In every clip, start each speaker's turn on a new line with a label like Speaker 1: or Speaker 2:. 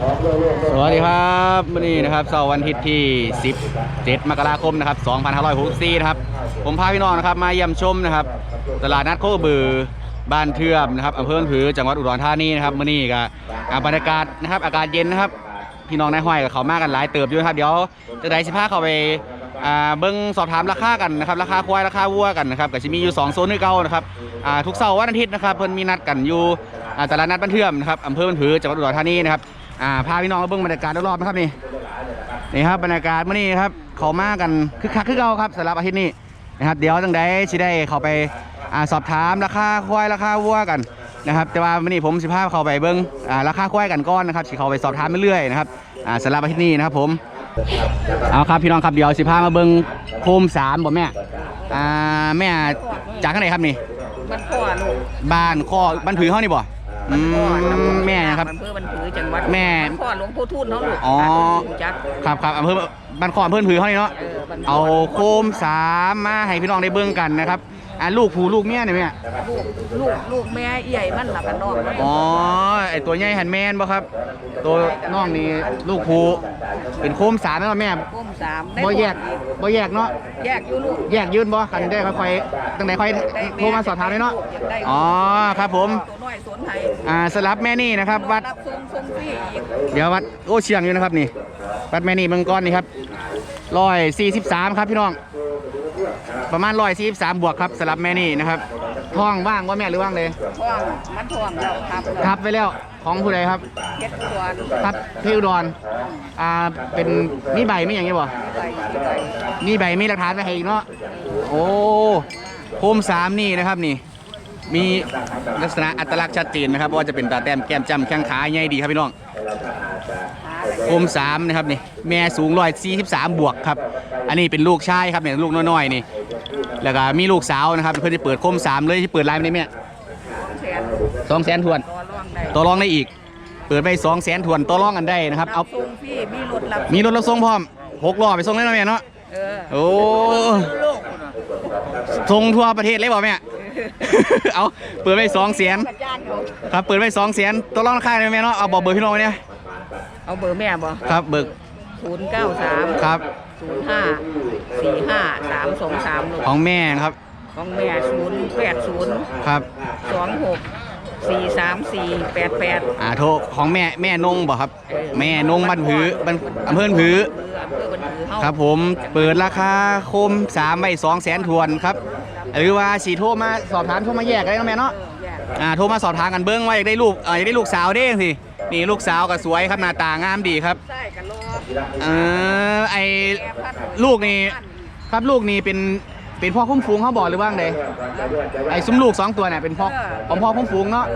Speaker 1: สวัสดีครับวันนี้นะครับเสาร์วันอาทิตย์ที่ 17 มกราคมนะครับ 2564 นะครับ ผมพาพี่น้องนะครับมาเยี่ยมชมนะครับ ตลาดนัดโคบือบ้านเทื่อมนะครับอำเภอผือจังหวัดอุดรธานีนะครับวันนี้ก็อ่าบรรยากาศนะครับอากาศเย็นนะครับพี่น้องในห้อยกับเขามากกันหลายเติบอยู่ครับ เดี๋ยวจะได้สิพาเขาไปอ่าเบิ้งสอบถามราคากันนะครับราคาควายราคาวัวกันนะครับก็จะมีอยู่2โซนด้วยเก่านะครับอ่าทุกเสาร์วันอาทิตย์นะครับเพิ่นมีนัดกันอยู่ตลาดนัดบ้านเทื่อมนะครับอำเภอบ้านผือจังหวัดอุดรธานีนะครับ อ่าพาพี่น้องมาเบิ้งบรรยากาศรอบๆนะครับนี่นี่ครับบรรยากาศมื้อนี้ครับเขามากันคึกคักคึกเก่าครับสำหรับอาทิตย์นี้นะครับ เดี๋ยวจังได้สิได้เขาไปอ่าสอบถามราคาควายราคาวัวกันนะครับ แต่ว่าวันนี้ผมสิพาเขาไปเบิ้งอ่าราคาควายกันก่อนนะครับสิเขาไปสอบถามเรื่อยๆนะครับอ่าสำหรับอาทิตย์นี้นะครับผมเอาครับพี่น้องครับเดี๋ยวสิพามาเบิ้งโคมสามบ่แม่อ่าแม่จากข้างไหนครับนี่
Speaker 2: มันพ่อลูก
Speaker 1: บ้านข้อบ้านผือเฮานี่บ่ อืมแม่นะครับ
Speaker 2: อำเภอบันผือจังหวัด
Speaker 1: แม่
Speaker 2: นพ่อหลวงพ่อทูตเนาะลูก
Speaker 1: อ๋อ
Speaker 2: ผู้จัก
Speaker 1: ครับครับอำเภอบ้านข้ออำเภอผือเฮานี่เนาะ
Speaker 2: เออบันผื
Speaker 1: เอาโคมสามมาให้พี่น้องได้เบิ้งกันนะครับ อ่าลูกผู้ลูกเมียนี่แม่
Speaker 2: ลูกลูกลูกแม่ใหญ่มันหลับกันนอกมัน
Speaker 1: อ๋อไอตัวใหญ่หันแมนบ่ครับ ตัวน้องนี่ลูกผู้เป็นโคมสามแล้วแม่
Speaker 2: ก้มสามได้
Speaker 1: บ่แยกบ่แยกเนาะ
Speaker 2: แยกอยู่ลูก
Speaker 1: แยกยืนบ่คันได้ค่อยๆตั้งแต่ค่อยโทรมาสอบถามเลยเนาะ
Speaker 2: ได้
Speaker 1: อ๋อครับผม
Speaker 2: ตัวน้อยสวนไทย
Speaker 1: อ่าสลับแม่นี่นะครับวัด
Speaker 2: รับส่งส่งฟรีอีก
Speaker 1: เดี๋ยววัดโอ้เชียงอยู่นะครับนี่วัดแม่นี่เมืองก้อนนี่ครับร้อยสี่สิบสามครับพี่น้อง ประมาณร้อยสี่สิบสามบวกครับสลับแม่นี่นะครับท้องว่างว่าแม่หรือว่างเลย
Speaker 2: ท่วงมันท่วงเราครับ
Speaker 1: ครับไปแล้วของผู้ใดครับ
Speaker 2: เฮ็ดสวน
Speaker 1: ครับพี่อุดรอ่าเป็นมีใบมีอย่างนี้บ่
Speaker 2: ไปไป
Speaker 1: มีใบมีหลักฐานไปให้อีกเนาะโอ้โคมสามนี่นะครับนี่ มีลักษณะอัตลักษณ์ชัดเจนนะครับว่าจะเป็นตาแต้มแก้มจ้ำแข้งขาใหญ่ดีครับพี่น้อง
Speaker 2: หาอะไร
Speaker 1: โคมสามนะครับนี่แม่สูงร้อยสี่สิบสามบวกครับ อันนี้เป็นลูกชายครับเนี่ยลูกน้อยๆนี่ แล้วก็มีลูกสาวนะครับ เพื่อนจะเปิดโคมสามเลยที่เปิดไลน์ไม่ได้แม่
Speaker 2: แสน
Speaker 1: สองแสนทวน
Speaker 2: ตัวร่องได้
Speaker 1: ต่อรองได้อีก เปิดไปสองแสนทวนต่อรองกันได้นะครับเอา
Speaker 2: ส่งฟรีมีรถรับ
Speaker 1: มีรถรับส่งพร้อมหกล้อไปส่งได้แล้วแม่เนาะ
Speaker 2: เออ
Speaker 1: โอ้
Speaker 2: ลูกพุ่นน่ะ
Speaker 1: ส่งทั่วประเทศเลยบ่แม่ เอาเปิดไปสองแสน
Speaker 2: กระจานเขา
Speaker 1: ครับ เปิดไปสองแสนต่อรองราคาได้ไหมแม่เนาะ เอาบอกเบอร์พี่น้องไว้เนี่ย
Speaker 2: เอาเบอร์แม่บ่
Speaker 1: ครับ เบิก
Speaker 2: ศูนย์เก้าสาม
Speaker 1: ครับ
Speaker 2: ศูนย์ห้าสี่ห้าสามสองสามลูก
Speaker 1: ของแม่ครับ
Speaker 2: ของแม่ศูนย์แปดศูนย์
Speaker 1: ครับ
Speaker 2: สองหกสี่สามสี่แปดแปด
Speaker 1: อ่าโทรของแม่แม่นงบ่ครับ แม่นงบ้านผือบ้านอำเภอผือ
Speaker 2: คืออำเภอบันผือเฮา
Speaker 1: ครับผมเปิดราคาโคมสามใบสองแสนทวนครับ หรือว่าสีโทรมาสอบถามโทรมาแยกกันได้เนาะแม่เนาะ
Speaker 2: เออแยก
Speaker 1: อ่าโทรมาสอบถามกันเบิ้งว่าอยากได้ลูกอ่าอยากได้ลูกสาวเด้งสิ นี่ลูกสาวก็สวยครับหน้าตางามดีครับ
Speaker 2: ใช่กันรอ
Speaker 1: เออไอ
Speaker 2: แม่พัด
Speaker 1: ลูกนี่ครับลูกนี่เป็นเป็นพ่อคุ้มฟูงเขาบอกหรือว่าไงไอซุ้มลูกสองตัวเนี่ยเป็นพ่อของพ่อคุ้มฟูงเนาะ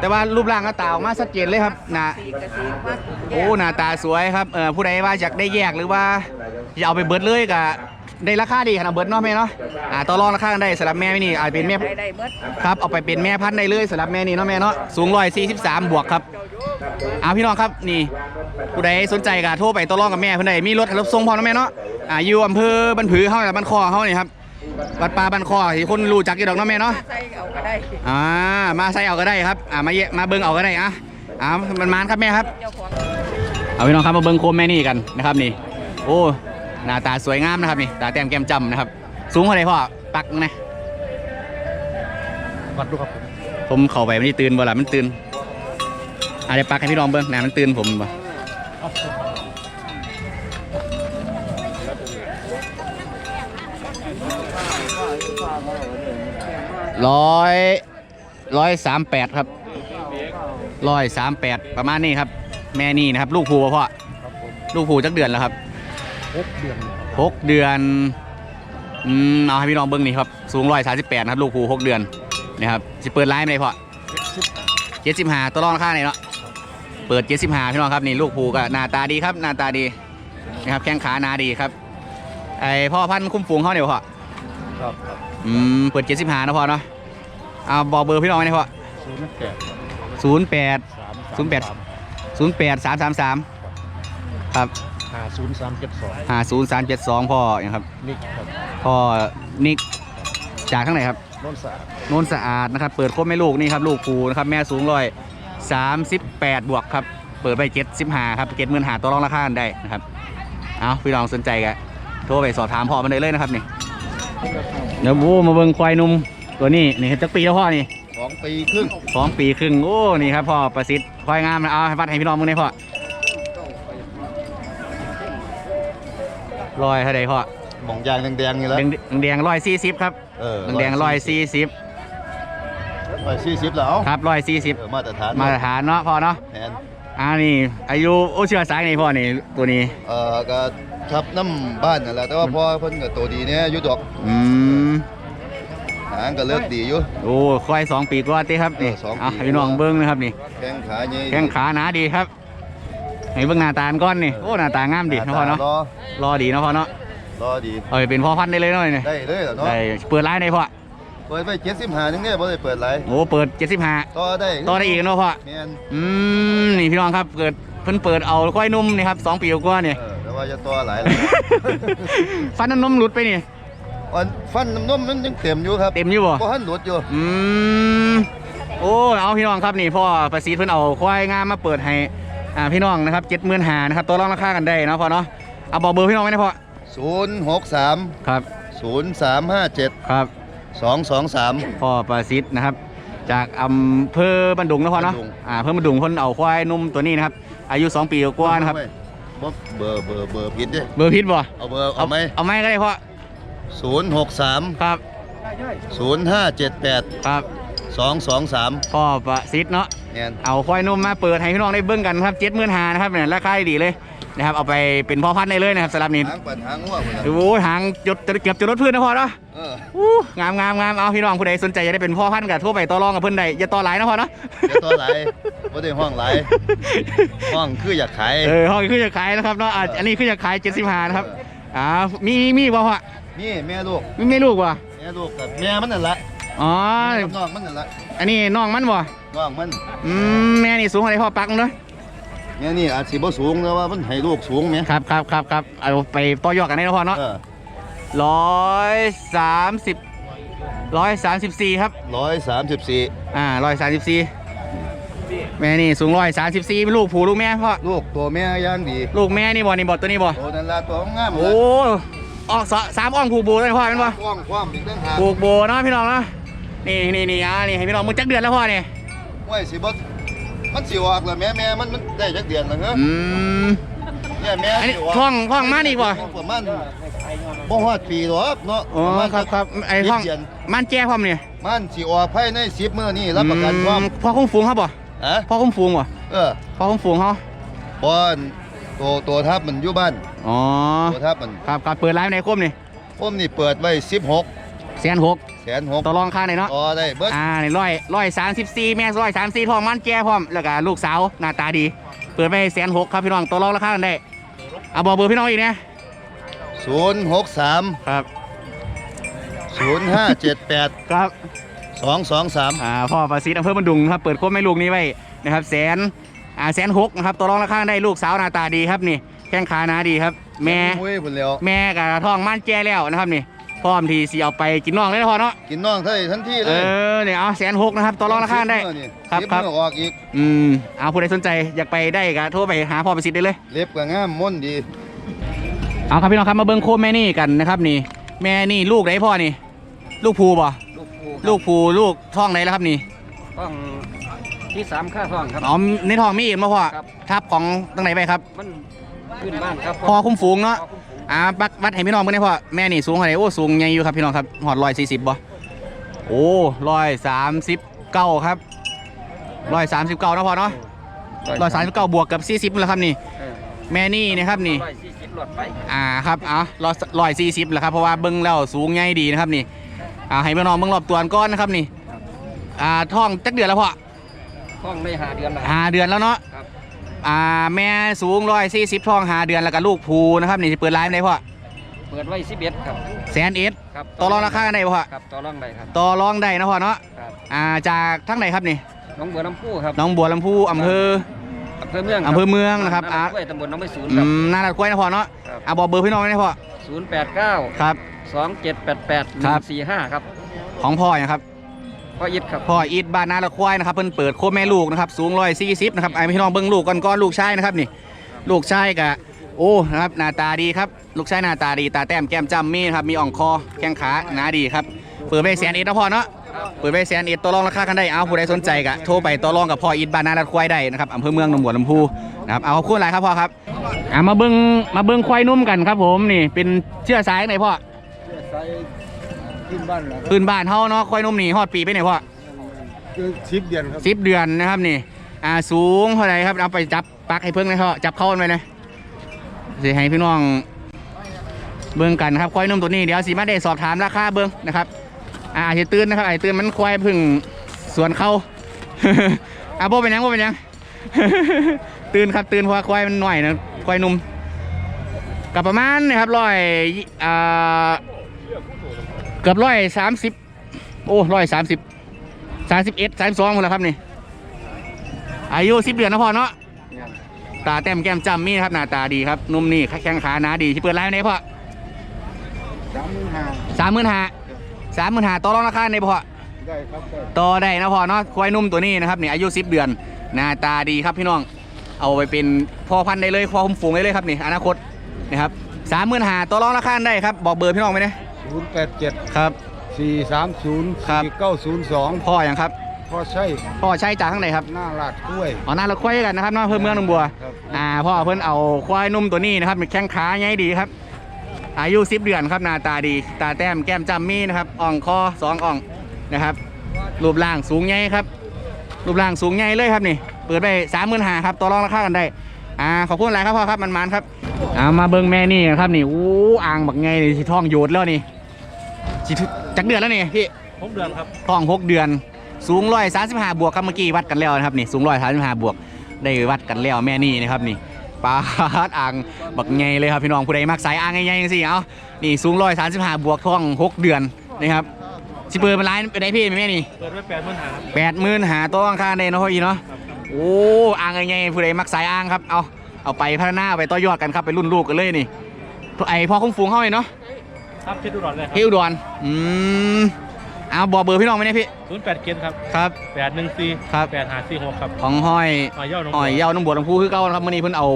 Speaker 1: แต่ว่ารูปร่างก็ตาออกมาชัดเจนเลยครับหน้า
Speaker 2: สีกระสีมัด
Speaker 1: โอ้หน้าตาสวยครับเออผู้ใดว่าอยากได้แยกหรือว่าจะเอาไปเบิดเลยก็ ได้ราคาดีขนาดเบิดเนาะแม่เนาะอ่าต่อรองราคากันได้สำหรับแม่ไม่นี่อาจเป็นแม่
Speaker 2: ได้ได้เมด
Speaker 1: ครับเอาไปเป็นแม่พันธุ์ได้เลยสำหรับแม่นี่เนาะแม่เนาะสูงร้อยสี่สิบสามบวกครับเอาพี่น้องครับนี่ผู้ใดสนใจก็โทรไปต่อรองกับแม่เพื่อนใดมีรถรับส่งพร้อมเนาะแม่เนาะอ่าอยู่อำเภอบันผือเฮาแต่บันคอเฮานี่ครับวัดป่าบันคอที่คนรู้จักอยู่ดอกเนาะแม่เนาะ
Speaker 2: ใส่เอาก็ได้
Speaker 1: อ่ามาใส่เอาก็ได้ครับอ่ามาเยมาเบิ่งเอาก็ได้อะอ่ามันมานครับแม่ครับ
Speaker 2: เจ้าของ
Speaker 1: เอาพี่น้องครับมาเบิ้งโคมแม่นี่กันนะครับนี่ โอ้ หน้าตาสวยงามนะครับนี่ตาแต้มแก้มจำนะครับ สูงเท่าไหร่พ่อปักนะ
Speaker 3: วัดดูครับผม
Speaker 1: ผมเข้าไปมันนี่ตื่นบ่ล่ะมันตื่นอะไรปักให้พี่น้องเบิ้งหน้ามันตื่นผมบ่ร้อยร้อยสามแปดครับร้อยสามแปดประมาณนี้ครับ แม่นี่นะครับ ลูกผูบ่พ่อ
Speaker 3: ครับผม
Speaker 1: ลูกผูจักเดือนแล้วครับ
Speaker 3: หกเดือนครับ
Speaker 1: หกเดือนอืมเอาให้พี่น้องเบิ้งนี่ครับ สูงร้อยสามสิบแปดนะครับลูกผูหกเดือนนะครับจะเปิดไลน์ไหมพ่อ
Speaker 3: สิบ
Speaker 1: เจ็ดสิบห้าตัวรองราคาไหนเนาะเปิดเจ็ดสิบห้าพี่น้องครับนี่ลูกผูก็หน้าตาดีครับหน้าตาดีนะครับแข้งขาหนาดีครับไอพ่อพันธุ์คุ้มฝูงเขาเนี่ยพ่อ
Speaker 3: ครับครับ
Speaker 1: อืมเปิดเจ็ดสิบห้านะพ่อเนาะเอาบอกเบอร์พี่น้องไว้นะพ่อ
Speaker 3: ศูนย์แปด
Speaker 1: ศูนย์แปด
Speaker 3: สาม
Speaker 1: ศูนย์แปดศูนย์แปดสามสามสามครับ
Speaker 3: ห้าศูนย์สามเจ็ดสอง
Speaker 1: ห้าศูนย์สามเจ็ดสองพ่อนะครับ
Speaker 3: นิกครับ
Speaker 1: พ่อนิกจากข้างไหนครับ
Speaker 3: โน้นสะอาด
Speaker 1: โนนสะอาดนะครับ เปิดครบแม่ลูกนี่ครับลูกปูนะครับแม่สูงร้อยสามสิบแปดบวกครับ เปิดไปเจ็ดสิบห้าครับเจ็ดหมื่นหาตัวรองราคากันได้นะครับเอาพี่น้องสนใจกันโทรไปสอบถามพ่อมันได้เลยนะครับนี่เดี๋ยวบูมาเบิ่งควายหนุ่มตัวนี้นี่จักปีแล้วพ่อนี่
Speaker 3: สองปีครึ่ง
Speaker 1: สองปีครึ่งโอ้นี่ครับพ่อประสิทธิ์ควายงามนะเอาให้วัดให้พี่น้องมึงได้พ่อ ร้อยเท่าไรพ่อ
Speaker 3: หมองยางแดงๆนี่แหล้ว
Speaker 1: แดงแดงร้อยสี่สิบครับ
Speaker 3: เออ
Speaker 1: แดงร้อยสี่สิบ
Speaker 3: ร้อยสี่สิบแล้ว
Speaker 1: ครับร้อยสี่สิบ
Speaker 3: เออมาตรฐาน
Speaker 1: มาตรฐานเนาะพ่อเนาะ
Speaker 3: แทน
Speaker 1: อ่านี่อายุโอ้เชื่อสายนี่พ่อนี่ตัวนี้
Speaker 3: เอ่อก็ทับน้ำบ้านนั่นแหละแต่ว่าพ่อเพิ่นก็ตัวดีเนี่ยอยุดอก
Speaker 1: อืม
Speaker 3: หางก็เลิกดีอยู่
Speaker 1: โอ้ควายสองปีกว่าติครับนี่
Speaker 3: เออสองปี
Speaker 1: เอาให้พี่น้องเบิ้งนะครับนี่
Speaker 3: แข้งขาใหญ่
Speaker 1: แข้งขาหนาดีครับ ให้เบิ้งหน้าตาก่อนนี่โอ้หน้าตางามดีนะพ่อเนาะ
Speaker 3: รอ
Speaker 1: รอดีเนาะพ่อเนาะ
Speaker 3: รอดี
Speaker 1: เอาไปเป็นพ่อพันธุ์ได้เลยเนาะนี่
Speaker 3: ได้เลยเหรอเนาะ
Speaker 1: ได้เปิดร้านได้พ่อ
Speaker 3: เปิดไปเจ็ดสิบห้านึงเนี่ยบ่ได้เปิดไร
Speaker 1: โอ้เปิด75
Speaker 3: ต่อได้
Speaker 1: ต่อได้อีกเนาะพ่อ
Speaker 3: แม่น
Speaker 1: อืมนี่พี่น้องครับเกิดเพิ่นเปิดเอาควายนุ่มนี่ครับสองปีกว่านี่
Speaker 3: เออแต่ว่าจะต่อหลายหลาย
Speaker 1: ฟันน้ำนมหลุดไปนี่
Speaker 3: อันฟันน้ำนมมันยังเต็มอยู่ครับ
Speaker 1: เต็มอยู่บ่
Speaker 3: บ่ทันหลุดอยู่
Speaker 1: อืมโอ้เอาพี่น้องครับนี่พ่อประสิทธิ์เพิ่นเอาควายงามมาเปิดให้ อ่าพี่น้องนะครับเจ็ดหมื่นหานะครับตัวรองราคากันได้เนาะพ่อเนาะเอาบอกเบอร์พี่น้องไว้นะพ่อ
Speaker 3: ศูนย์หกสาม
Speaker 1: ครับ
Speaker 3: ศูนย์สามห้าเจ็ด
Speaker 1: ครับ
Speaker 3: สองสองสาม
Speaker 1: พ่อประสิทธิ์นะครับ จากอำเภอบันดุงนะพ่อเนาะ
Speaker 3: บันดุง
Speaker 1: อ่าอำเภอบันดุงเพิ่นเอาควายนุ่มตัวนี้นะครับอายุ2ปีกว่าๆนะครับ
Speaker 3: บ่เบอร์เบอร์เบอร์ผิดเด้
Speaker 1: เบอร์พิษบ่
Speaker 3: เอาเบอร์เอาไหม
Speaker 1: เอาไหมก็ได้พ่อ
Speaker 3: ศูนย์หกสาม
Speaker 1: ครับ
Speaker 3: ศูนย์ห้าเจ็ดแปด
Speaker 1: ครับ
Speaker 3: สองสองสาม
Speaker 1: พ่อประสิทธิ์เนาะ
Speaker 3: แน่น
Speaker 1: เอาควายนุ่มมาเปิดให้พี่น้องได้เบิ่งกันครับเจ็ดหมื่นหานะครับเนี่ยราคาดีเลยนะครับเอาไปเป็นพ่อพันธุ์ได้เลยนะครับสำหรับนี่
Speaker 3: หางปันหางงัวพุ่นน่ะ
Speaker 1: โอ้หางจดจะเกือบจะลดพื้นนะพ่อเนาะ
Speaker 3: เออ
Speaker 1: อู้งามงามงามเอาพี่น้องผู้ใดสนใจจะได้เป็นพ่อพันธุ์กับทั่วไปต่อรองกับเพิ่นได้อย่าต่อหลายนะพ่อเนาะ
Speaker 3: เดี๋ยวตัวไหลายบ่ได้ห้องไหลายห้องคืออยากขาย
Speaker 1: เออห้องคือจะขายนะครับเนาะอะอันนี้คือจะขาย75นะครับอ่ามีมีบ่พ่อ
Speaker 3: นี่แม่ลูก
Speaker 1: มีแม่ลูกบ่
Speaker 3: แม่ลูกกับแม่มันนั่นละ
Speaker 1: อ๋อ
Speaker 3: แม่กับน้องมันนั่นละ
Speaker 1: อันนี้น้องมันบ่
Speaker 3: น้องมัน
Speaker 1: อืมแม่นี่สูงอะไรพ่อปักเนาะ
Speaker 3: แม่นี่อาจสิบ่สูงแต่ว่ามันให้ลูกสูงแหม
Speaker 1: ครับครับครับครับเอาไปต่อยอดกันได้นะพ่อเนาะ
Speaker 3: เออ
Speaker 1: ร้อยสามสิบร้อยสามสิบสี่ครับ
Speaker 3: 134
Speaker 1: อ่าร้อยสามสิบสี่แม่นี่สูงร้อยสามสิบสี่เป็นลูกผูลูกแม่พ่อ
Speaker 3: ลูกตัวแม่ย่างดี
Speaker 1: ลูกแม่นี่บ่นี่บ่ตัวนี้บ่
Speaker 3: โอ้นั่นละตัวงาม
Speaker 1: โอ้ออกสะสามอ่องผูกโบเลยพ่อเป็นบ่
Speaker 3: กว้างความอีกตั้งหาก
Speaker 1: ผูกโบเนาะพี่น้องเนาะ นี่นี่นี่อ่านี่ให้พี่น้องมึงจักเดือนแล้วพ่อเนี่ย
Speaker 3: ไว้สิบ่มันสิออกแล้วแม่แม่มันมันได้จักเดือนแล้วเหรอ
Speaker 1: อืม
Speaker 3: เนี่ยแม่
Speaker 1: อันนี้
Speaker 3: สิก
Speaker 1: ท้องท้องมาอีกบ่
Speaker 3: ประมาณบ่ฮอดปีหรอกเนาะ
Speaker 1: อ๋อ
Speaker 3: ประมาณ
Speaker 1: ครับครับไอ้ท้อง
Speaker 3: สิบเดืน
Speaker 1: มันแจ้พร้อมเนี่ย
Speaker 3: มันสิออกภายใน10มื้อนี้รับประกันพร้อม
Speaker 1: อืพ่อคุ้มฟูงครับบ่
Speaker 3: ฮะ
Speaker 1: พ่อคุ้มฟูงบ่
Speaker 3: เออ
Speaker 1: พ่อคุ้มฟูงเขา
Speaker 3: บ่อนตัวตัวทับมันอยู่บ้าน
Speaker 1: อ๋อ
Speaker 3: ตัวทับมัน
Speaker 1: ครับครับเปิดไลฟ์ในคมนี่
Speaker 3: ผมนี่เปิดไว้16
Speaker 1: แสนหก
Speaker 3: แสนหก
Speaker 1: ต่อรองค่าหน่อยเนาะ
Speaker 3: ต่อได้เบิด
Speaker 1: อ่านี่ร้อยร้อยสามสิบสี่แม่ร้อยสามสี่ทองมันแก่พร้อมแล้วก็ลูกสาวหน้าตาดี เปิดไปแสนหกครับพี่น้องต่อรองราคากันได้เอาบอกเบอร์พี่น้องอีกนะ
Speaker 3: 063
Speaker 1: ครับ
Speaker 3: 0578
Speaker 1: ครับ
Speaker 3: 223
Speaker 1: อ่าพ่อประสิทธิ์อำเภอบันดุงครับเปิดโคมแม่ลูกนี้ไว้นะครับแสนอ่าแสนหกนะครับต่อรองราคากันได้ลูกสาวหน้าตาดีครับนี่แข้งขาหนาดีครับ แม่
Speaker 3: มุ้ยพุ่นแล้ว
Speaker 1: แม่กับท้องมันแก่แล้วนะครับนี่ พร้อมที่สิเอาไปกินน้องเลยนะพ่อเนาะ
Speaker 3: กินน้องเท่าทันทีเล
Speaker 1: เอย อเนี่ยเอาแสนหกนะครับต่อรองราคากันได้ ครับ
Speaker 3: สิบ
Speaker 1: ครับ
Speaker 3: มื้อออกอีก
Speaker 1: อืมเอาผู้ใดสนใจอยากไปได้ก็โทรไปหาพ่อประสิทธิ์ได้เลย
Speaker 3: เล็บก็งามม่นดี
Speaker 1: เอาครับพี่น้องครับมาเบิ้งโคมแม่นี่กันนะครับนี่ แม่นี่ลูกไหนพ่อนี่ ลูกภูบ่
Speaker 4: ลูกปู
Speaker 1: ลูกภูลูกท้องไหนแล้วครับนี่
Speaker 4: ต้องที่สามค่าท้องครับ
Speaker 1: อ๋อในท้องมีอีกมั้ยพ่อ
Speaker 4: ครับ
Speaker 1: ทับของตั้งไหนไปครับ
Speaker 4: มันขึ้นบ้านครับ
Speaker 1: พอคุ้มฝูงเนาะ
Speaker 4: พอคุ้มฝูง
Speaker 1: อ่าบัดวัดให้พี่น้องเบิ่งได้พ่อแม่นี่สูงเท่าไหร่โอ้สูงใหญ่อยู่ครับพี่น้องครับหอดร้อยสี่สิบบ่โอ้ร้อยสามสิบเก้าครับร้อยสามสิบเก้านะพ่อเนาะร้อยสามสิบเก้าบวกกับสี่สิบแล้วครับนี่
Speaker 4: เออ
Speaker 1: แม่นี่นะครับนี่
Speaker 4: ร้อยสี่สิบหลอดไป
Speaker 1: อ่าครับเอะร้อยสี่สิบแหละครับเพราะว่าเบิ้งแล้วสูงใหญ่ดีนะครับนี่อ่าให้พี่น้องเบิ้งรอบตัวก้อนนะครับนี่อ่าท้องจักเดือนแล้วพ่อ
Speaker 4: ท้องได้หาเดือนละ
Speaker 1: หาเดือนแล้วเนาะ
Speaker 4: ครับ
Speaker 1: อ่าแม่สูงร้อยสี่สิบท้องหาเดือนแล้วก็ลูกภูนะครับนี่สิเปิดไลฟ์ได้พ่อ
Speaker 4: เปิดไว้สิบเอ็ดครับ
Speaker 1: แสนเอ็ด
Speaker 4: ครับ
Speaker 1: ต่อรองราคากันได้พ่อ
Speaker 4: ครับต่อรองได้ครับ
Speaker 1: ต่อรองได้นะพ่อเนาะ
Speaker 4: ครับ
Speaker 1: อ่าจากทั้งไหนครับนี่
Speaker 4: น้องบัวลำพูครับ
Speaker 1: หน้องบัวลำพูอำเภอ
Speaker 4: อำเภอเมือง
Speaker 1: อำเภอเมืองนะครับ
Speaker 4: อ่า
Speaker 1: อ่า
Speaker 4: กล้วยตำบลหน้องไม่ศูนย์
Speaker 1: อื
Speaker 4: ครับ
Speaker 1: มนาดัดกล้วยนะพ่อเนาะ
Speaker 4: ครับ
Speaker 1: อ่าบอกเบอร์พี่น้องได้พ่อ
Speaker 4: ศูนย์แปดเก้า
Speaker 1: ครับ
Speaker 4: สองเจ็ดแปดแปดห
Speaker 1: ครั
Speaker 4: นึ่
Speaker 1: บ
Speaker 4: งสี่ห้าครับ
Speaker 1: ของพ่ออย่างครับ
Speaker 4: พ่ออิดครับ
Speaker 1: พ่ออีทบ้านนาละควายนะครับเพิ่นเปิดโคแม่ลูกนะครับสูงร้อยสี่สิบนะครับไอ้พี่น้องเบิ้งลูกก่อนก้อนลูกชายนะครับนี่ ลูกชายกะโอ้นะครับหน้าตาดีครับลูกชายหน้าตาดีตาแต้มแก้มจ้ำมีนะครับมีอ่องคอแข้งขาหนาดีครับเปิดไปแสนเอ็ดนะพ่อเนาะเปิดไปแสนเอ็ดต่อรองราคากันได้เอาผู้ใดสนใจกะโทรไปต่อรองกับพ่ออีทบ้านนาละควายได้นะครับอำเภอเมืองหนองบัวลำพูนะครับเอาขอบคุณหลายครับพ่อครับอ่ามาเบิ้งมาเบิ้งควายนุ่มกันครับผมนี่เป็นเชื่อสายไหนพ่อ
Speaker 3: ขึ้นบ้านแล้ว
Speaker 1: พื้นบ้านเฮาเนาะควายนุ่มนี่ฮอดปีไปไหนพ่อ
Speaker 3: คือชิปเดือนครับ
Speaker 1: สิบเดือนนะครับนี่ อ่าสูงเท่าไหรครับเอาไปจับปลักให้เพิ่งนะเขาจับเข้ากันไปเลยสิให้พี่น้อง เบิ่งกันครับควายนมตัวนี้เดี๋ยวสีมาได้สอบถามราคาเบิ่งนะครับ อ่าอาจจะตื่นนะครับอาจจะตื่นมันควายเพึ่งสวนเข้า อ่าโบเป็นหยังโบเป็นหยัง ตื่นครับตื่นเพราะว่าควายมันหน่อยนะควายหนุ่มกับประมาณนะครับร้อยอ่า เกือบร้อยสามสิบโอ้ร้อยสามสิบสามสิบเอ็ดสามสองคนแล้วครับนี่ อายุสิบเดือนนะพ่อเนาะตาแต้มแก้มจำมีนะครับหน้าตาดีครับนุ่มนี่แข้งขาหนาดีที่เปิดไลฟ์ในพ่อ
Speaker 3: สามหมื่นห้า
Speaker 1: สามหมื่นห้าสามหมื่นห้าต่อรองราคาในพ่อ
Speaker 3: ได้ครับได้
Speaker 1: ต่อได้นะพ่อเนาะควายนุ่มตัวนี้นะครับนี่อายุสิบเดือนหน้าตาดีครับพี่น้อง เอาไปเป็นพ่อพันธุ์ได้เลยพ่อคุ้มฝูงได้เลยครับนี่อนาคตนะครับสามหมื่นห้าต่อรองราคาได้ครับบอกเบอร์พี่น้องไปนะ
Speaker 3: ศูนย์แปดเจ็ด
Speaker 1: ครับ
Speaker 3: สี่สามศูนย์
Speaker 1: ครับ
Speaker 3: สี่เก้าศูนย์สอง
Speaker 1: พ่ออย่างครับ
Speaker 3: พ่อใช่
Speaker 1: พ่อใช่จากข้างในครับ
Speaker 3: หน้าลาดกล้วย
Speaker 1: อ๋อหน้าเราควายกันนะครับเนาะเพิ่มเมืองหนองบัว
Speaker 3: ครับ
Speaker 1: อ่าพ่อเพิ่นเอาควายนุ่มตัวนี้นะครับมีแข้งขาใหญ่ดีครับ อายุ10เดือนครับหน้าตาดี ตาแต้มแก้มจำมีนะครับอ่องคอสองอ่องนะครับรูปร่างสูงใหญ่ครับรูปร่างสูงใหญ่เลยครับนี่เปิดไปสามหมื่นหาครับต่อรองราคากันได้อ่าขอบคุณหลายครับพ่อครับมันๆครับอ่ามาเบิ่งแม่นี่ครับนี่อู้อ่างบักไงนี่สิท้องโยดแล้วนี่ สิถึจักเดือนแล้วนี่พี่
Speaker 4: หกเดือนครับ
Speaker 1: ท้องหกเดือน สูงร้อยสามสิบห้าบวกครับเมื่อกี้วัดกันแล้วนะครับนี่สูงร้อยสามสิบห้าบวกได้วัดกันแล้วแม่นี่นะครับนี่ปลาดอ่างบักไงเลยครับพี่น้องผู้ใดมักสายอ่างไงๆสิเอานี่สูงร้อยสามสิบห้าบวกท้องหกเดือนนะครับสิเปิดเป็นร้านเป็นไดพี่แม่นี่
Speaker 4: เปิดไว้แปดหมื่นหาครับ
Speaker 1: แปดหมื่นหาตัวข้างๆได้เนาะพ่ออีเนาะโอ้อ่างไงๆผู้ใดมักสายอ่างครับเอาเอาไปพัฒนาไปต่อยอดกันครับไปรุ่นลูกกันเลยนี่ไอพ่อคงฝูงเข้าไปเนาะ
Speaker 4: ครับเพชรอุดรเลยครับ
Speaker 1: พี่อุดรอืมเอาบอกเบอร์พี่น้องไหมเนี่ยพี่
Speaker 4: ศูนย์แปดเกตครับ
Speaker 1: ครับ
Speaker 4: แปดหนึ่งสี่
Speaker 1: ครับ
Speaker 4: แปดห้าสี่หกครับ
Speaker 1: ของห้อย
Speaker 4: อ่อยเย้าน้อง
Speaker 1: อ่อยเย้าน้องบัวลำพูคือเก่านะครับมื่อนี้เพิ่นเอา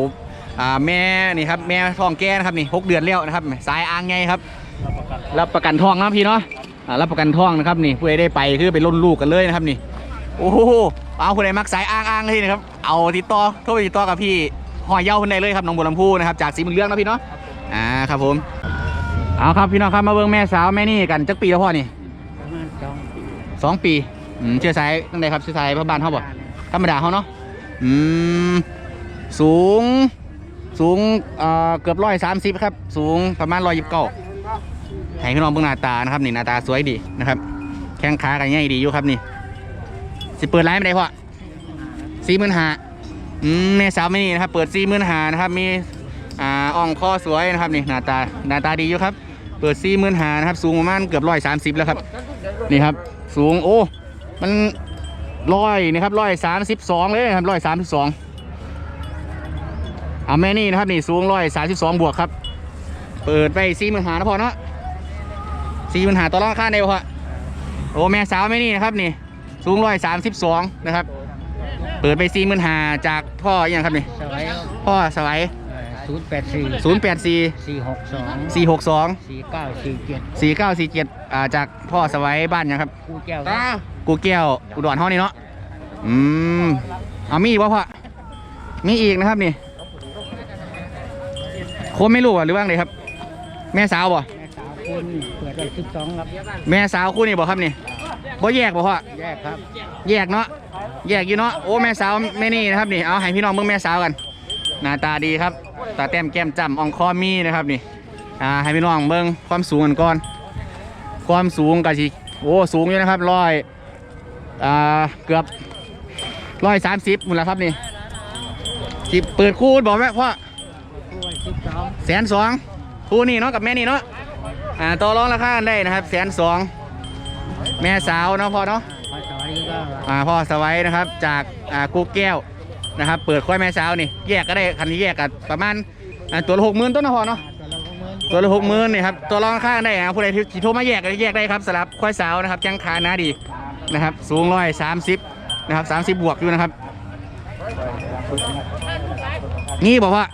Speaker 1: อ่าแม่นี่ครับแม่ท้องแก่นะครับนี่หกเดือนแล้วนะครับ สายอ่างไงครับ
Speaker 4: รับประกัน
Speaker 1: รับประกันท้องนะพี่เนาะอ่ารับประกันท้องนะครับนี่ผู้ใดได้ไปคือไปรุ่นลูกกันเลยนะครับนี่ โอ้โหเอาผู้ใดมักสายอ่างอ่างเลยนะครับ เอาติดต่อโทรไปติดต่อกับพี่หอยเย้าคนใดเลยครับน้องบัวลำพูนะครับจากสีเมืองเรื่องนะพี่เนาะ อ่าครับผม เอาครับพี่น้องครับมาเบิ่งแม่สาวแม่นี่กันจักปีแล้วพ่อนี่
Speaker 2: ประมาณสองปี
Speaker 1: สองปีอืมเชื้อสายตั้งแต่ครับเชื้อสายพระบานเขาบอกธรรมดาเขาเนาะอืมสูง สูงเอ่อเกือบร้อยสามสิบครับ สูงประมาณร้อยยิบเก้าให้พี่น้องเบิ่งหน้าตานะครับนี่หน้าตาสวยดีนะครับ แข้งขากันง่ายดีอยู่ครับนี่สิเปิดร้านไม่ได้พ่อสี่หมื่นห้าอืมแม่สาวไม่นี่นะครับ เปิดสี่หมื่นห้านะครับ มีอ่าอ่องคอสวยนะครับนี่หน้าตาหน้าตาดีอยู่ครับเปิดสี่หมื่นหานะครับ สูงประมาณเกือบร้อยสามสิบแล้วครับ นี่ครับ สูงโอ้ มันร้อยนะครับร้อยสามสิบสองเลยครับร้อยสามสิบสองเอาแม่นี่นะครับนี่สูงร้อยสามสิบสองบวกครับ เปิดไปสี่หมื่นหานะพอเนาะสี่หมื่นหาต่อรองค่าได้บ่พอโอ้แม่สาวแม่นี่นะครับนี่ สูงร้อยสามสิบสองนะครับ เปิดไปสี่หมื่นหาจากพ่ออย่างครับนี่พ่อสวัย
Speaker 2: ศูนย์แปดสี่
Speaker 1: ศูนย์แปดสี่
Speaker 2: สี่หกสอง
Speaker 1: สี่หกสอง
Speaker 2: สี่เก้าสี่เจ็ด
Speaker 1: สี่เก้าสี่เจ็ดอ่าจากพ่อสวัยบ้านหยังครับ
Speaker 2: กูแก้ว
Speaker 1: กูแก้วอุดรเฮานี่เนาะอืมเอามีอีกวะพ่อมีอีกนะครับนี่โคมไม่รู้อะหรือว่าไงครับ แม่สาวบ่
Speaker 2: แม่สาวคุณเปิดได้สิบสองครับ
Speaker 1: แม่สาวคู่นี่บ่ครับนี่บ่แยกบ่พ่อ
Speaker 2: แยกครับ
Speaker 1: แยกเนาะแยกอยู่เนาะโอ้แม่สาวแม่นี่นะครับนี่เอาให้พี่น้องเบิ่งแม่สาวกันหน้าตาดีครับ ตาแต้มแก้มจ้ำอ่องคอมีนะครับนี่อ่าให้พี่น้องเบิ่งความสูงกันก่อน ความสูงก็สิโอ้สูงอยู่นะครับร้อยอ่าเกือบร้อยสามสิบหมดแล้วครับนี่สิเปิดคู่บอกไหมพ่อ
Speaker 2: คู่สิบสอง
Speaker 1: แสนสองคู่นี่เนาะกับแม่นี่เนาะอ่าต่อรองราคากันได้นะครับแสนสองแม่สาวเนาะพ่อเนาะ
Speaker 2: พอสวัสดีก็
Speaker 1: อ่าพ่อสวัยนะครับจากอ่ากูแก้ว นะครับเปิดค่อยแม่สาวนี่แยกก็ได้คันนี้แยกกันประมาณอ่าตัวละหกหมื่นต้นนะพ่อเนาะ
Speaker 2: ตัวละหกหมื่น
Speaker 1: ตัวละหกหมื่นนี่ครับตัวรองข้างได้นะผู้ใดที่โทรมาแยกก็แยกได้ครับสำหรับควายสาวนะครับแข้งขาหน้าดีนะครับสูงร้อยสามสิบนะครับสามสิบบวกอยู่นะครับ นี่บอกว่า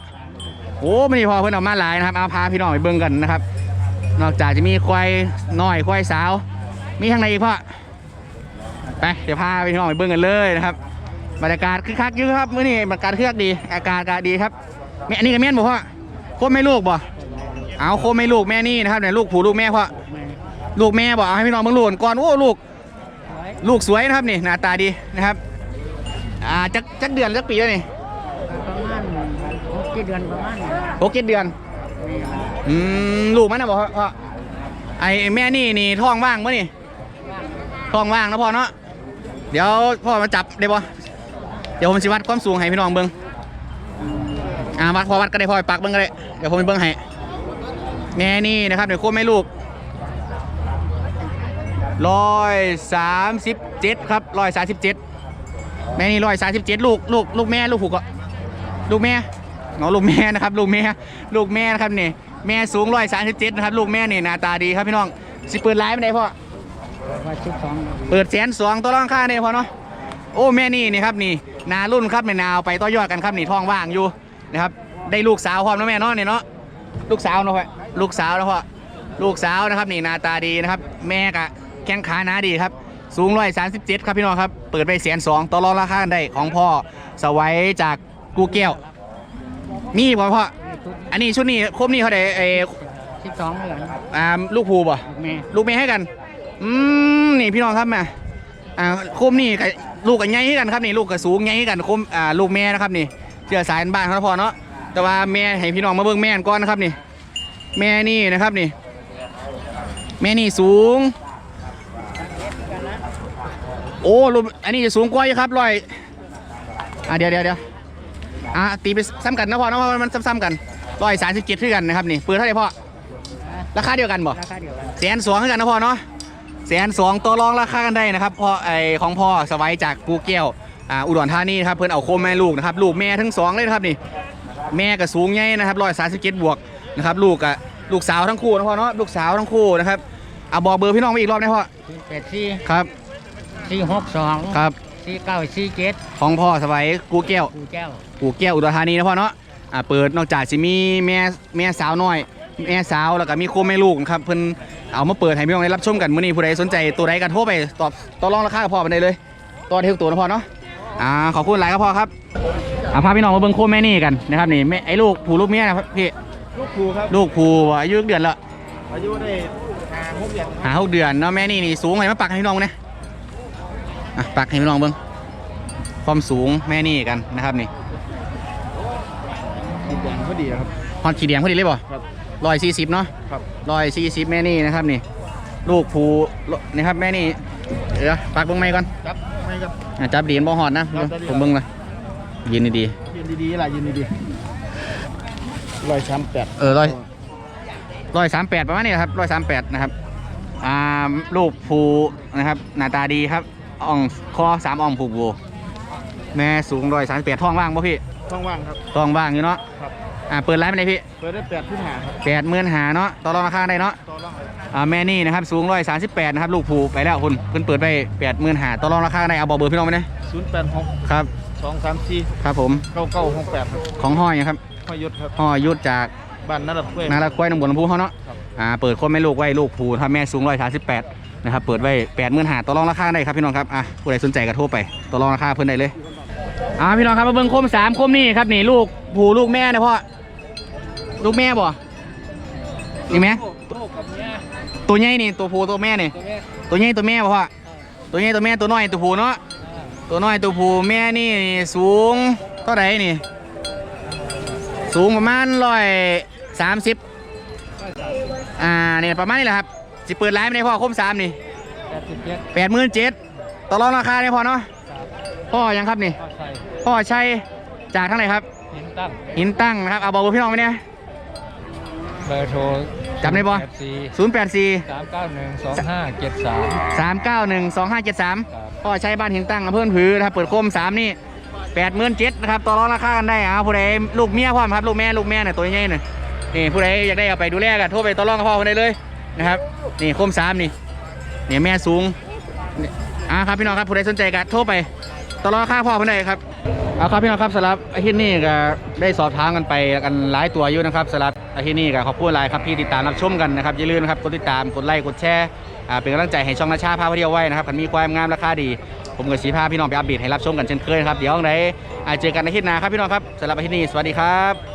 Speaker 1: โอ้ไม่ได้พอเพิ่นเออกมาหลายนะครับเอาพาพี่น้องไปเบิ่งกันนะครับ นอกจากจะมีควายน้อยควายสาว มีทางไหนอีกพ่อไปเดี๋ยวพาพี่น้องไปเบิ่งกันเลยนะครับ บรรยากาศคึกคักอยู่ครับมื้อนี้บรรยากาศคึกคักดี อากาศอากาศดีครับแม่อันนี้ก็แม่นบ่พ่อโคมไม่ลูกบ่เอาโคมไม่ลูกแม่นี่นะครับเนี่ยลูกผูลูกแม่พ่อลูกแม่บอกเอาให้พี่น้องเบิ่งลูกก่อนโอ้ลูก ลูกสวยนะครับนี่หน้าตาดีนะครับ อ่าจักจักเดือนจักปีแล้วนี่
Speaker 2: ประมาณหกเจ็ดเดือนประมาณนี้
Speaker 1: หกเจ็ดเดือนอืมลูกมันนะบอกพ่อไอแม่นี่นี่ท้องว่างปะนี่ท้องว่างนะพ่อเนาะเดี๋ยวพ่อมาจับได้ปะ เดี๋ยวผมสิวัดความสูงให้พี่น้องเบิ้งอ่าวัดพอวัดก็ได้พ่อไปปักเบิ้งก็ได้เดี๋ยวผมไปเบิ้งให้แม่นี่นะครับเดี๋ยวโค้แม่ลูกร้อยสามสิบเจ็ดครับร้อยสามสิบเจ็ดแม่นี่ร้อยสามสิบเจ็ดลูกลูกลูกแม่ลูกผูกอะลูกแม่เงาลูกแม่นะครับลูกแม่ลูกแม่นะครับนี่แม่สูงร้อยสามสิบเจ็ดนะครับลูกแม่นี่หน้าตาดีครับพี่น้องสิเปิดไลฟ์ไม่ได้พ่อเปิดแสนสองตัวร่องค่าเนี่ยพ่อเนาะโอ้แม่นี่นี่ครับนี่ นารุ่นครับในนาวไปต่อยอดกันครับนี่ท้องว่างอยู่นะครับได้ลูกสาวพร้อมนะแม่เนาะนี่เนาะลูกสาวเนาะพ่อลูกสาวนะพ่อลูกสาวนะครับนี่หน้าตาดีนะครับ แม่กะแข้งขาหนาดีครับสูงร้อยสามสิบเจ็ดครับพี่น้องครับเปิดไปแสนสองต่อรองราคากันได้ของพ่อสวัยจากกูแก้วนี่บ่พ่ออันนี้ชุดนี้ครบนี่เขาได้เออ
Speaker 2: สิบสองเดือน
Speaker 1: อ่าลูกภูป่ะ
Speaker 2: แม่
Speaker 1: ลูกเมย์ให้กัน อืมนี่พี่น้องครับแม่อ่าคมนี่กับ ลูกกับไงให้กันครับนี่ลูกกับสูงไงให้กันคมอ่าลูกแม่นะครับนี่เชื่อสายบ้านเขาพอเนาะแต่ว่าแม่ให้พี่น้องมาเบิ่งแม่นก่อนนะครับนี่แม่นี่นะครับนี่ แม่นี่สูง โอ้ลูกอันนี้จะสูงกว่าอยู่ครับร้อยอ่าเดี๋ยวเดี๋ยวเดี๋ยวอ่าตีไปซ้ำกันนะพ่อนะเพราะว่ามันซ้ำๆกันร้อยสามสิบเจ็ดคือกันนะครับนี่เปิดเท่าไหร่พ่อราคาเดียวกันบ่
Speaker 2: ราคาเดียวกัน
Speaker 1: แสนสองคือกันนะพ่อเนาะ แสนสองตัวรองราคากันได้นะครับพ่อไอของพ่อสวัยจากปูเกี้ยวอ่าอุดรธานีนะครับเพื่อนเอาโคมแม่ลูกนะครับลูกแม่ทั้งสองเลยนะครับนี่แม่ก็สูงใหญ่นะครับร้อยสามสิบเจ็ดบวกนะครับลูกกับลูกสาวทั้งคู่นะพ่อเนาะลูกสาวทั้งคู่นะครับเอาบอกเบอร์พี่น้องไปอีกรอบนะพ่อ
Speaker 2: สี่แปดสี่
Speaker 1: ครับ
Speaker 2: สี่หกสอง
Speaker 1: ครับ
Speaker 2: สี่เก้าสี่เจ็ด
Speaker 1: ของพ่อสวัยกูแก้ว
Speaker 2: กูแก้ว
Speaker 1: ปูแก้วอุดรธานีนะพ่อเนาะอ่าเปิดนอกจากจะมีแม่แม่สาวน้อย แม่สาวแล้วก็มีโคมแม่ลูกนะครับเพิ่น เอามาเปิดให้พี่น้องได้รับชมกันมื้อนี้ผู้ใดสนใจตัวใดก็โทรไปตอบต่อรองราคากับพ่อไปได้เลยต่อเที่ยวตัวนะพ่อเนาะอ่าขอบคุณหลายครับพ่อครับอ่าพาพี่น้องมาเบิ่งโคมแม่นี่กันนะครับนี่แม่ไอ้ลูกผู้ลูกเมียนะครับพี่
Speaker 4: ลูกครูครับ
Speaker 1: ลูกผู้อายุเดือนละ
Speaker 4: อายุได้ห้าหกเดือน
Speaker 1: หาหกเดือนเนาะแม่นี่นี่สูงให้มาปักให้พี่น้องนะอะปักให้พี่น้องเบิ่งความสูงแม่นี่กันนะครับนี่
Speaker 4: อีกอย่างพอดีครับ
Speaker 1: ฮอดขีดแดงพอดีเลยบ่
Speaker 4: ครับ
Speaker 1: ร้อยสี่สิบเนาะ
Speaker 4: ครับ
Speaker 1: ร้อยสี่สิบแม่นี่นะครับนี่ ลูกภูนี่ครับแม่นี่เดี๋ยวปักเบิ้งไม้ก่อน
Speaker 4: ครับไม่ครับ
Speaker 1: อะจับดีนบ่หอดนะ
Speaker 4: ครับได้ดี
Speaker 1: ผมเบิ้งเลยยืนดี
Speaker 4: ยืนดีๆล่ะยืนดีๆร้อยสามแปด
Speaker 1: ๆเออร้อยร้อยสามแปดประมาณนี้ครับร้อยสามแปดนะครับอ่าลูกภูนะครับหน้าตาดีครับอ่องคอสามอ่องผูกโบแม่สูงร้อยสามแปดท้องว่างป่ะพี่
Speaker 4: ช่องว่างครับ
Speaker 1: ท้องว่างอยู่เนาะ
Speaker 4: ครับ
Speaker 1: อ่าเปิดไลฟ์ไปไหนพี่
Speaker 4: เปิดได้แปดพื้นหาครับ
Speaker 1: แปดหมื่นหาเนาะต่อรองราคาได้เนาะ
Speaker 4: ต่อรองเลย
Speaker 1: อ่าแม่นี่นะครับสูงร้อยสามสิบแปดนะครับลูกภูไปแล้วคุณเพิ่นเปิดไปแปดหมื่นหาต่อรองราคาได้เอาบอกเบอร์พี่น้องไปนะ
Speaker 4: ศูนย์แปดหก
Speaker 1: ครับ
Speaker 4: สองสามสี่
Speaker 1: ครับผม
Speaker 4: เก้าเก้าหกแปดครับ
Speaker 1: ของห้อยนะครับ
Speaker 4: พยศครับ
Speaker 1: ห้อยยุดจาก
Speaker 4: บ้านนัดกล้วย
Speaker 1: นาละควายน้ำบนลำพูเขาเนาะ
Speaker 4: ครับ
Speaker 1: อ่าเปิดคนแม่ลูกไว้ลูกภูถ้าแม่สูงร้อยสามสิบแปดนะครับเปิดไว้แปดหมื่นหาต่อรองราคาได้ครับพี่น้องครับอะผู้ใดสนใจก็โทรไปต่อรองราคาเพิ่นได้เลยอ่าพี่น้องครับมาเบิ่งโคมสามโคมนี่ครับนี่ลูกภูลูกแม่นะพ่อ ลูกแม่บ่นี่แม่
Speaker 2: ลูกกับเมีย
Speaker 1: ตัวใหญ่นี่ตัวภูตัวแม่นี่
Speaker 2: ตัวแม่
Speaker 1: ตัวใหญ่ตัวแม่บ่พ่อตัวใหญ่ตัวแม่ตัวน้อยตัวภูเนาะตัวน้อยตัวภูแม่นี่สูงเท่าไหร่นี่ สูงประมาณร้อยสามสิบอ่าเนี่ยประมาณนี้แหละครับสิเปิดไลฟ์ไม่ได้พ่อคมสามนี่
Speaker 2: แปดสิบเจ็ด
Speaker 1: แปดหมื่นเจ็ดต่อรองราคาได้พอเนาะพ่อยังครับนี่
Speaker 2: ก็ใส่
Speaker 1: พ่อใช่จากทั้งไหนครับ
Speaker 2: หินตั้ง
Speaker 1: หินตั้งนะครับเอาบอกเบอร์พี่น้องไปเนี่ย
Speaker 2: เบอร์โทร
Speaker 1: จำได้ปะ
Speaker 2: แปดสี่
Speaker 1: ศูนย์แปดสี่
Speaker 2: สามเก้าหนึ่งสองห้าเจ็ดสาม
Speaker 1: สามเก้าหนึ่งสองห้าเจ็ดสาม
Speaker 2: ครับ
Speaker 1: พ่อใช้บ้านหินตั้งอำเภอผือนะครับเปิดโคมสามนี่แปดหมื่นเจ็ดนะครับต่อรองราคากันได้เอาผู้ใดลูกเมียพ่อมครับลูกแม่ลูกแม่เนี่ยตัวใหญ่ๆหน่อยนี่ผู้ใดอยากได้เอาไปดูแลกันโทรไปต่อรองกับพ่อคนได้เลยนะครับนี่โคมสามนี่เนี่ยแม่สูงนี่อ่าครับพี่น้องครับผู้ใดสนใจก็โทรไปตลอดค่าพ่อเพื่อนใดครับเอาครับพี่น้องครับสำหรับอาทิตย์นี้ก็ได้สอบถามกันไปกันหลายตัวอยู่นะครับสำหรับ อาทิตย์นี้ก็ขอบคุณหลายครับที่ติดตามรับชมกันนะครับอย่าลืมนะครับกดติดตามกดไลค์กดแชร์อ่าเป็นกำลังใจให้ช่องนาชาพาเที่ยวไว้นะครับคันมีความงามราคาดี ผมกับสีพาพี่น้องไปอัปเดตให้รับชมกันเช่นเคยนะครับเดี๋ยวไหนอ่าเจอกันอาทิตย์หน้าครับพี่น้องครับสำหรับอาทิตย์นี้สวัสดีครับ